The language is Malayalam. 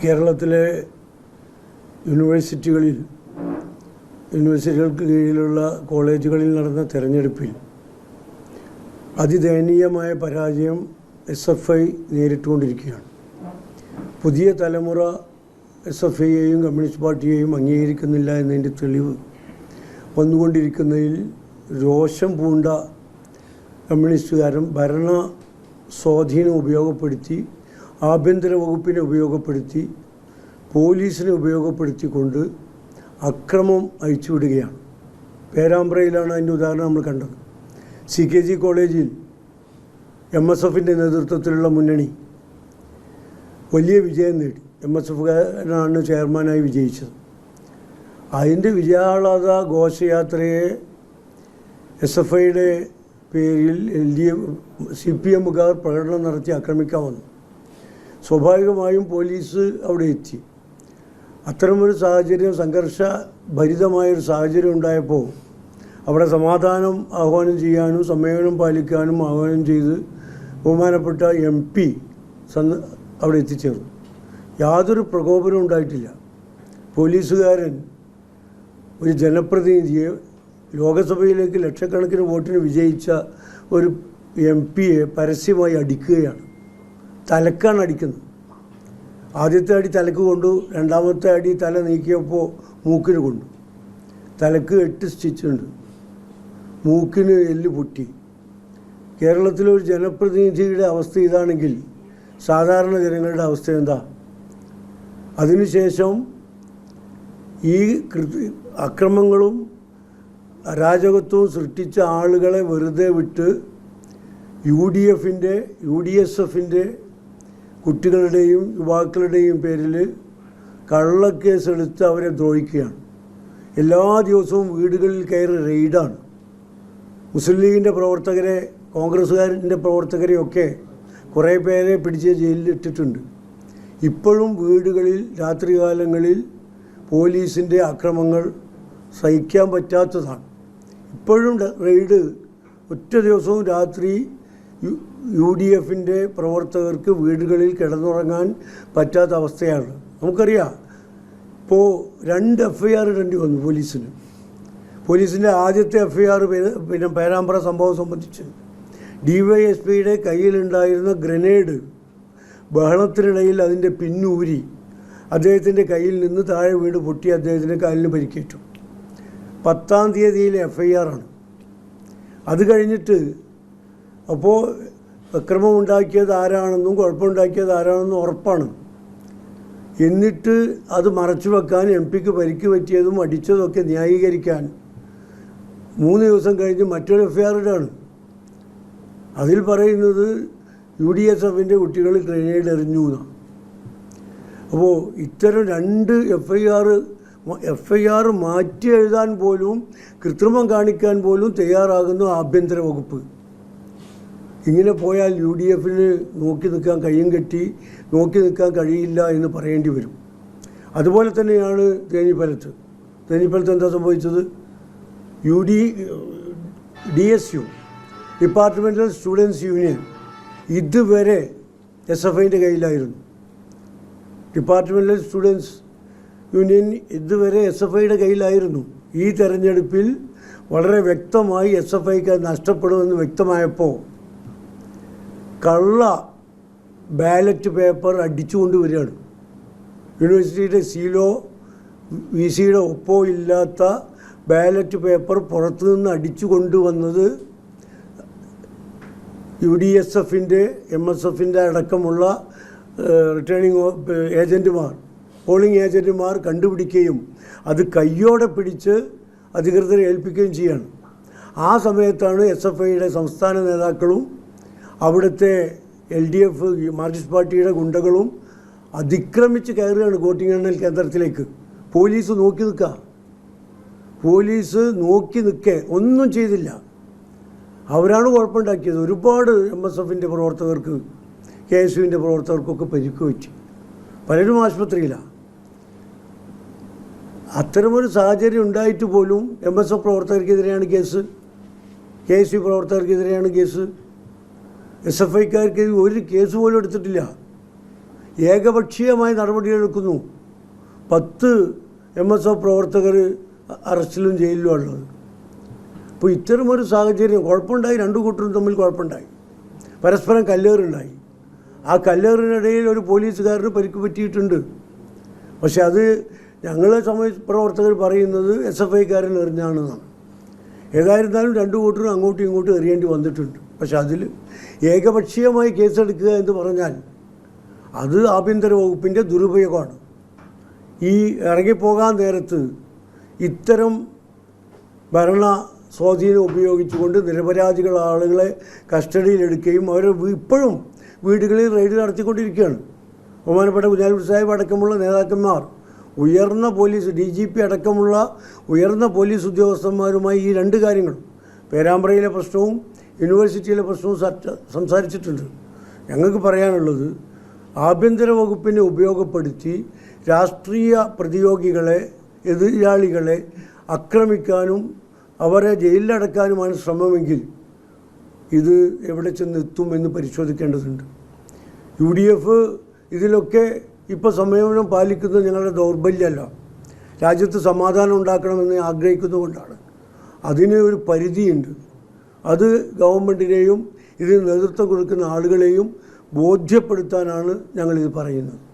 കേരളത്തിലെ യൂണിവേഴ്സിറ്റികളിൽ യൂണിവേഴ്സിറ്റികൾക്ക് കീഴിലുള്ള കോളേജുകളിൽ നടന്ന തെരഞ്ഞെടുപ്പിൽ അതിദയനീയമായ പരാജയം എസ് എഫ് ഐ നേരിട്ടുകൊണ്ടിരിക്കുകയാണ്. പുതിയ തലമുറ എസ് എഫ് ഐയെയും കമ്മ്യൂണിസ്റ്റ് പാർട്ടിയെയും അംഗീകരിക്കുന്നില്ല എന്നതിന്റെ തെളിവ് വന്നുകൊണ്ടിരിക്കുന്നതിൽ രോഷം പൂണ്ട കമ്മ്യൂണിസ്റ്റുകാരും ഭരണ സ്വാധീനം ഉപയോഗപ്പെടുത്തി ആഭ്യന്തര വകുപ്പിനെ ഉപയോഗപ്പെടുത്തി പോലീസിനെ ഉപയോഗപ്പെടുത്തിക്കൊണ്ട് അക്രമം അയച്ചുവിടുകയാണ് പേരാമ്പ്രയിലാണ് അതിന്റെ ഉദാഹരണം നമ്മൾ കണ്ടത്. സി കെ ജി കോളേജിൽ എം എസ് എഫിന്റെ നേതൃത്വത്തിലുള്ള മുന്നണി വലിയ വിജയം നേടി. എം എസ് എഫുകാരനാണ് ചെയർമാനായി വിജയിച്ചത്. അതിന്റെ വിജയാഹ്ലാദ ഘോഷയാത്രയെ എസ് എഫ് ഐയുടെ പേരിൽ L D F C P എമ്മുകാർ പ്രകടനം നടത്തി ആക്രമിക്കാൻ വന്നു. സ്വാഭാവികമായും പോലീസ് അവിടെ എത്തി. അത്തരമൊരു സാഹചര്യം സംഘർഷ ഭരിതമായൊരു സാഹചര്യം ഉണ്ടായപ്പോൾ അവിടെ സമാധാനം ആഹ്വാനം ചെയ്യാനും സമ്മേളനം പാലിക്കാനും ആഹ്വാനം ചെയ്ത് ബഹുമാനപ്പെട്ട എം പി സന്ദ അവിടെ എത്തിച്ചേർന്നു. യാതൊരു പ്രകോപനവും ഉണ്ടായിട്ടില്ല. പോലീസുകാരൻ ഒരു ജനപ്രതിനിധിയെ ലോകസഭയിലേക്ക് ലക്ഷക്കണക്കിന് വോട്ടിന് വിജയിച്ച ഒരു എം പിയെ പരസ്യമായി അടിക്കുകയാണ്. തലക്കാണ് അടിക്കുന്നത്. ആദ്യത്തെ അടി തലക്ക് കൊണ്ടു രണ്ടാമത്തെ അടി തല നീക്കിയപ്പോൾ മൂക്കിന് കൊണ്ടു. തലക്ക് എട്ട് സ്റ്റിച്ചുണ്ട് മൂക്കിന് എല്ല് പൊട്ടി. കേരളത്തിലെ ഒരു ജനപ്രതിനിധിയുടെ അവസ്ഥ ഇതാണെങ്കിൽ സാധാരണ ജനങ്ങളുടെ അവസ്ഥ എന്താ? അതിനുശേഷം ഈ കൃത്യ അക്രമങ്ങളും അരാജകത്വവും സൃഷ്ടിച്ച ആളുകളെ വെറുതെ വിട്ട് യു ഡി എഫിന്റെ യു ഡി എസ് എഫിന്റെ കുട്ടികളുടെയും യുവാക്കളുടെയും പേരിൽ കള്ളക്കേസ് എടുത്ത് അവരെ ദ്രോഹിക്കുകയാണ്. എല്ലാ ദിവസവും വീടുകളിൽ കയറി റെയ്ഡാണ്. മുസ്ലിം ലീഗിന്റെ പ്രവർത്തകരെ കോൺഗ്രസ്സുകാരന്റെ പ്രവർത്തകരെയൊക്കെ കുറേ പേരെ പിടിച്ച് ജയിലിൽ ഇട്ടിട്ടുണ്ട് ഇപ്പോഴും വീടുകളിൽ രാത്രികാലങ്ങളിൽ പോലീസിന്റെ അക്രമങ്ങൾ സഹിക്കാൻ പറ്റാത്തതാണ്. ഇപ്പോഴും റെയ്ഡ് ഒറ്റ ദിവസവും രാത്രി യു- ഡി എഫിന്റെ പ്രവർത്തകർക്ക് വീടുകളിൽ കിടന്നുറങ്ങാൻ പറ്റാത്ത അവസ്ഥയാണ്. നമുക്കറിയാം. ഇപ്പോൾ രണ്ട് എഫ് ഐ ആർ ഇടേണ്ടി വന്നു പോലീസിന്. പോലീസിന്റെ ആദ്യത്തെ എഫ് ഐ ആർ പിന്നെ പേരാമ്പ്ര സംഭവം സംബന്ധിച്ച്. ഡി വൈ എസ് പിയുടെ കയ്യിലുണ്ടായിരുന്ന ഗ്രനേഡ് ബഹളത്തിനിടയിൽ അതിന്റെ പിന്നൂരി അദ്ദേഹത്തിന്റെ കയ്യിൽ നിന്ന് താഴെ വീട് പൊട്ടി അദ്ദേഹത്തിന്റെ കാലിന് പരിക്കേറ്റു. പത്താം തീയതിയിലെ എഫ് ഐ ആറാണ് അത് കഴിഞ്ഞിട്ട് അപ്പോൾ അക്രമം ഉണ്ടാക്കിയത് ആരാണെന്നും കുഴപ്പമുണ്ടാക്കിയത് ആരാണെന്നും ഉറപ്പാണ്. എന്നിട്ട് അത് മറച്ചു വെക്കാൻ എം പിക്ക് പരിക്ക് പറ്റിയതും അടിച്ചതൊക്കെ ന്യായീകരിക്കാൻ മൂന്ന് ദിവസം കഴിഞ്ഞ് മറ്റൊരു എഫ്ഐആർ ഇടാണ് അതിൽ പറയുന്നത് യു ഡി എസ് എഫിന്റെ കുട്ടികൾ ഗ്രനേഡ് എറിഞ്ഞു എന്നാണ്. അപ്പോൾ ഇത്തരം രണ്ട് F I F I R മാറ്റി എഴുതാൻ പോലും കൃത്രിമം കാണിക്കാൻ പോലും തയ്യാറാകുന്നു ആഭ്യന്തര വകുപ്പ്. ഇങ്ങനെ പോയാൽ യു ഡി എഫിന് നോക്കി നിൽക്കാൻ കഴിയും കെട്ടി നോക്കി നിൽക്കാൻ കഴിയില്ല എന്ന് പറയേണ്ടി വരും. അതുപോലെ തന്നെയാണ് തേനിപ്പലത്ത്. തേനിപ്പലത്ത് എന്താ സംഭവിച്ചത്? U D D S U departmental students union ഇതുവരെ എസ് എഫ് ഐന്റെ കയ്യിലായിരുന്നു. ഡിപ്പാർട്ട്മെന്റൽ സ്റ്റുഡൻസ് യൂണിയൻ ഇതുവരെ എസ് എഫ് ഐയുടെ കയ്യിലായിരുന്നു. ഈ തെരഞ്ഞെടുപ്പിൽ വളരെ വ്യക്തമായി എസ് എഫ് ഐക്ക് നഷ്ടപ്പെടുമെന്ന് വ്യക്തമായപ്പോൾ കള്ള ബാലറ്റ് പേപ്പർ അടിച്ചുകൊണ്ട് വരികയാണ്. യൂണിവേഴ്സിറ്റിയുടെ സീലോ വി സിയുടെ ഒപ്പോ ഇല്ലാത്ത ബാലറ്റ് പേപ്പർ പുറത്തു നിന്ന് അടിച്ചു കൊണ്ടുവന്നത് യു ഡി എസ് എഫിന്റെ എം എസ് എഫിന്റെ അടക്കമുള്ള റിട്ടേണിംഗ് ഏജന്റുമാർ പോളിംഗ് ഏജന്റുമാർ കണ്ടുപിടിക്കുകയും അത് കയ്യോടെ പിടിച്ച് അധികൃതരെ ഏൽപ്പിക്കുകയും ചെയ്യാണ്. ആ സമയത്താണ് എസ് എഫ് ഐയുടെ സംസ്ഥാന നേതാക്കളും അവിടുത്തെ എൽ ഡി എഫ് മാർക്സിസ്റ്റ് പാർട്ടിയുടെ ഗുണ്ടകളും അതിക്രമിച്ച് കയറുകയാണ് വോട്ടിംഗ് എണ്ണൽ കേന്ദ്രത്തിലേക്ക്. പോലീസ് നോക്കി നിൽക്കുക. പോലീസ് നോക്കി നിൽക്കേ. ഒന്നും ചെയ്തില്ല. അവരാണ് കുഴപ്പമുണ്ടാക്കിയത്. ഒരുപാട് എം എസ് എഫിന്റെ പ്രവർത്തകർക്ക് കെ എസ് യുവിന്റെ പ്രവർത്തകർക്കൊക്കെ പരിക്ക് പറ്റി. പലരും ആശുപത്രിയിലാണ് അത്തരമൊരു സാഹചര്യം ഉണ്ടായിട്ട് പോലും എം എസ് എഫ് പ്രവർത്തകർക്കെതിരെയാണ് കേസ്. കെ എസ് യു പ്രവർത്തകർക്കെതിരെയാണ് കേസ്. എസ് എഫ് ഐക്കാർക്ക് ഒരു കേസ് പോലും എടുത്തിട്ടില്ല. ഏകപക്ഷീയമായി നടപടിയെടുക്കുന്നു. പത്ത് എം എസ് എഫ് പ്രവർത്തകർ അറസ്റ്റിലും ജയിലിലും ഉള്ളത്. അപ്പോൾ ഇത്തരമൊരു സാഹചര്യം കുഴപ്പമുണ്ടായി രണ്ടു കൂട്ടരും തമ്മിൽ കുഴപ്പമുണ്ടായി. പരസ്പരം കല്ലേറുണ്ടായി. ആ കല്ലേറിനിടയിൽ ഒരു പോലീസുകാരന് പരിക്ക് പറ്റിയിട്ടുണ്ട്. പക്ഷെ അത് ഞങ്ങളെ സമയ പ്രവർത്തകർ പറയുന്നത് എസ് എഫ് ഐക്കാരൻ എറിഞ്ഞാണെന്നാണ്. ഏതായിരുന്നാലും രണ്ടു കൂട്ടരും അങ്ങോട്ടും ഇങ്ങോട്ടും എറിയേണ്ടി വന്നിട്ടുണ്ട്. പക്ഷെ അതിൽ ഏകപക്ഷീയമായി കേസെടുക്കുക എന്ന് പറഞ്ഞാൽ അത് ആഭ്യന്തര വകുപ്പിന്റെ ദുരുപയോഗമാണ്. ഈ ഇറങ്ങിപ്പോകാൻ നേരത്ത് ഇത്തരം ഭരണ സ്വാധീനം ഉപയോഗിച്ചുകൊണ്ട് നിരപരാധികൾ ആളുകളെ കസ്റ്റഡിയിലെടുക്കുകയും അവർ ഇപ്പോഴും വീടുകളിൽ റെയ്ഡ് നടത്തിക്കൊണ്ടിരിക്കുകയാണ്. ബഹുമാനപ്പെട്ട കുഞ്ഞാലി സാഹിബ് അടക്കമുള്ള നേതാക്കന്മാർ ഉയർന്ന പോലീസ് ഡി ജി പി അടക്കമുള്ള ഉയർന്ന പോലീസ് ഉദ്യോഗസ്ഥന്മാരുമായി ഈ രണ്ട് കാര്യങ്ങളും പേരാമ്പ്രയിലെ പ്രശ്നവും യൂണിവേഴ്സിറ്റിയിലെ പ്രശ്നവും സംസാരിച്ചിട്ടുണ്ട്. ഞങ്ങൾക്ക് പറയാനുള്ളത് ആഭ്യന്തര വകുപ്പിനെ ഉപയോഗപ്പെടുത്തി രാഷ്ട്രീയ പ്രതിയോഗികളെ എതിരാളികളെ ആക്രമിക്കാനും അവരെ ജയിലിലടക്കാനുമാണ് ശ്രമമെങ്കിൽ ഇത് എവിടെ ചെന്നെത്തും എന്ന് പരിശോധിക്കേണ്ടതുണ്ട്. യു ഡി എഫ് ഇതിലൊക്കെ ഇപ്പോൾ സംയമനം പാലിക്കുന്നത് ഞങ്ങളുടെ ദൗർബല്യമല്ല. രാജ്യത്ത് സമാധാനം ഉണ്ടാക്കണമെന്ന് ആഗ്രഹിക്കുന്നതുകൊണ്ടാണ്. അതിന് ഒരു പരിധിയുണ്ട്. അത് ഗവൺമെന്റിനെയും ഇതിന് നേതൃത്വം കൊടുക്കുന്ന ആളുകളെയും ബോധ്യപ്പെടുത്താനാണ് ഞങ്ങളിത് പറയുന്നത്.